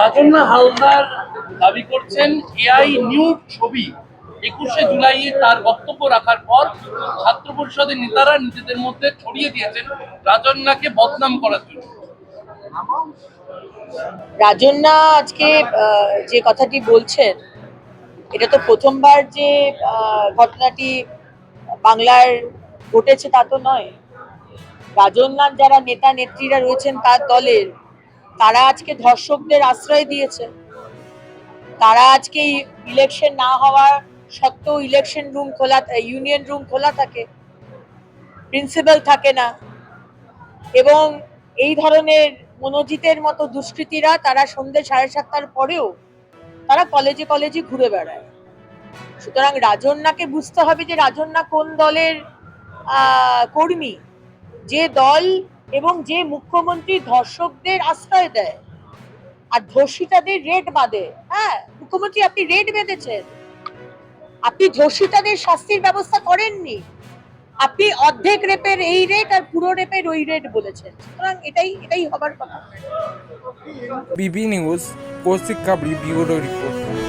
রাজন্না হালদার দাবি করছেন, AI nude ছবি একুশে জুলাই তার বক্তব্য রাখার পর ছাত্র পরিষদের নেতারা নিজেদের মধ্যে ছড়িয়ে দিয়েছেন রাজন্নাকে বদনাম করার জন্য। রাজন্না আজকে যে কথাটি বলছেন, এটা তো প্রথমবার যে ঘটনাটি বাংলার ঘটেছে তা তো নয়। রাজন্যার যারা নেতা নেত্রীরা রয়েছেন তার দলের, তারা আজকে ধর্ষকদের আশ্রয় দিয়েছে। তারা আজকে ইলেকশন না হওয়ার সত্ত্বেও ইলেকশন রুম খোলা ইউনিয়ন রুম খোলা থাকে। প্রিন্সিপাল থাকে না। এবং এই ধরনের মনোজিতের মতো দুষ্কৃতীরা তারা সন্ধ্যে সাড়ে সাতটার পরেও তারা কলেজে কলেজে ঘুরে বেড়ায়। সুতরাং রাজন্যাকে বুঝতে হবে যে রাজন্যা কোন দলের কর্মী? যে দল এবং যে মুখ্যমন্ত্রী ধর্ষকদের আশ্রয় দেয়। আর ধর্ষিতাদের রেট বাঁধে। হ্যাঁ মুখ্যমন্ত্রী, আপনি রেট বেঁধেছেন। আপনি ধর্ষিতাদের শাস্তির ব্যবস্থা করেননি। আপনি অর্ধেক রেপের এই রেট আর পুরো রেপের ওই রেট বলেছেন। সুতরাং এটাই এটাই হবার কথা। BB news, Kaushik Kabri bureau report.